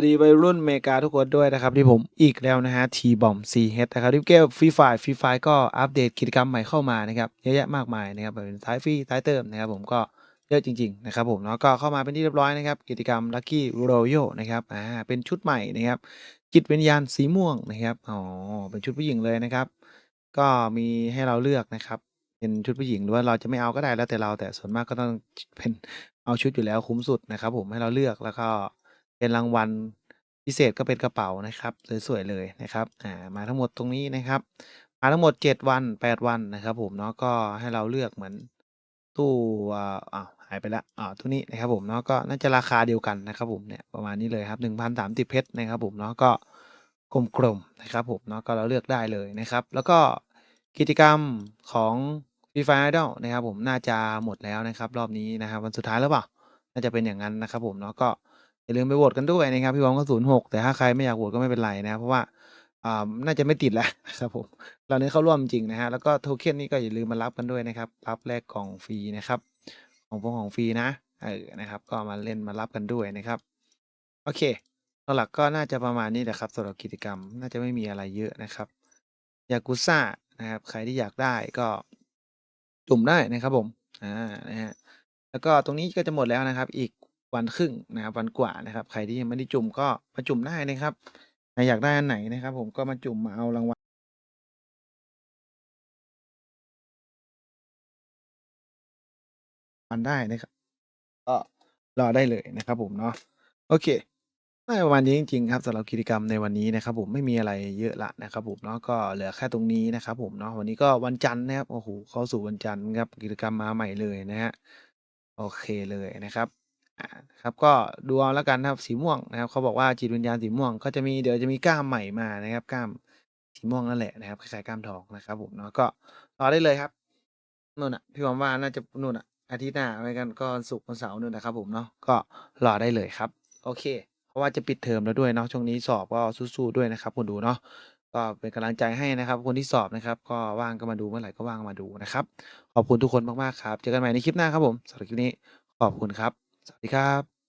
วัสดีวัยรุ่นเมกาทุกคนด้วยนะครับที่ผมอีกแล้วนะฮะทีบอมซีเฮดนะครับที่เกมฟรีไฟฟรีไฟก็อัปเดตกิจกรรมใหม่เข้ามานะครับเยอะแยะมากมายนะครับเป็นท้ายฟรีท้ายเติมนะครับผมก็เยอะจริงๆนะครับผมแล้วก็เข้ามาเป็นที่เรียบร้อยนะครับกิจกรรม Lucky Royal นะครับอ่าเป็นชุดใหม่นะครับจิตวิญญาณสีม่วงนะครับอ๋อเป็นชุดผู้หญิงเลยนะครับ ก็มีให้เราเลือกนะครับเป็นชุดผู้หญิงหรือว่าเราจะไม่เอาก็ได้แล้วแต่เราแต่ส่วนมากก็ต้องเป็นเอาชุดอยู่แล้วคุ้มสุดนะครับผมให้เราเลือกแล้วก็ เป็นรางวัลพิเศษก็เป็นกระเป๋านะครับสวยๆเลยนะครับอ่ามาทั้งหมดตรงนี้นะครับมาทั้งหมด 7 วัน 8 วันนะครับ ผมเนาะก็ให้เราเลือกเหมือนตู้อ่าหายไปล้วอ่าตู้นี้นะครับผมเนาะก็น่าจะราคาเดียวกันนะครับ ผมเนี่ยประมาณนี้เลยครับ1,030เพชรนะครับ ผมเนาะก็กลมๆนะครับ ผมเนาะก็เราเลือกได้เลยนะครับ แล้วก็กิจกรรมของ Free Fire Idol นะครับ ผมน่าจะหมดแล้วนะครับ รอบนี้นะครับ วันสุดท้ายแล้วเปล่าน่าจะเป็นอย่างนั้นนะครับ ผมเนาะก็ อย่าลืมไปโหวตกันด้วยนะครับพี่บอมก็ศูนย์หกแต่ถ้าใครไม่อยากโหวตก็ไม่เป็นไรนะครับเพราะว่าอ่าน่าจะไม่ติดแล้วนะครับผมเราเนี้เข้าร่วมจริงนะฮะแล้วก็โทเค็นนี่ก็อย่าลืมมารับกันด้วยนะครับรับแลกกล่องฟรีนะครับ ของพวกของฟรีนะเออนะครับ ก็มาเล่นมารับกันด้วยนะครับโอเคหลักๆก็น่าจะประมาณนี้แหละครับสำหรับกิจกรรม น่าจะไม่มีอะไรเยอะนะครับยากุซ่านะครับ ใครที่อยากได้ก็จุ่มได้นะครับผมอ่านะฮะแล้วก็ตรงนี้ก็จะหมดแล้วนะครับ อีก วันครึ่งนะครับวันกว่านะครับ ใครที่ยังไม่ได้จุ่มก็มาจุ่มได้นะครับใครอยากได้อันไหนนะครับ ผมก็มาจุ่มมาเอารางวัลมันได้นะครับก็รอได้เลยนะครับ ผมเนาะโอเคน่าจะประมาณนี้จริงๆครับสำหรับกิจกรรมในวันนี้นะครับ ผมไม่มีอะไรเยอะละนะครับ ผมเนาะก็เหลือแค่ตรงนี้นะครับ ผมเนาะวันนี้ก็วันจันทร์นะครับโอ้โหเข้าสู่วันจันทร์ครับกิจกรรมมาใหม่เลยนะฮะโอเคเลยนะครับ อ่าครับก็ดูเอาแล้วกันนะครับสีม่วงนะครับเขาบอกว่าจิตวิญญาณสีม่วงก็จะมีเดี๋ยวจะมีกล้ามใหม่มานะครับกล้ามสีม่วงนั่นแหละนะครับคล้ายๆกล้ามทองนะครับผมเนาะก็รอได้เลยครับนู่นอะพี่หวังว่าน่าจะนู่นอะอาทิตย์หน้าไม่กันก็วันศุกร์วันเสาร์นู่นนะครับผมเนาะก็รอได้เลยครับ โอเค เพราะว่าจะปิดเทอมแล้วด้วยเนาะช่วงนี้สอบก็สู้ๆด้วยนะครับคุณดูเนาะก็เป็นกำลังใจให้นะครับ คนที่สอบนะครับ ก็ว่างก็มาดูเมื่อไหร่ก็ว่างมาดูนะครับ ขอบคุณทุกคนมากๆครับ เจอกันใหม่ในคลิปหน้าครับผมสำหรับคลิปนี้ขอบคุณครับ สวัสดีครับ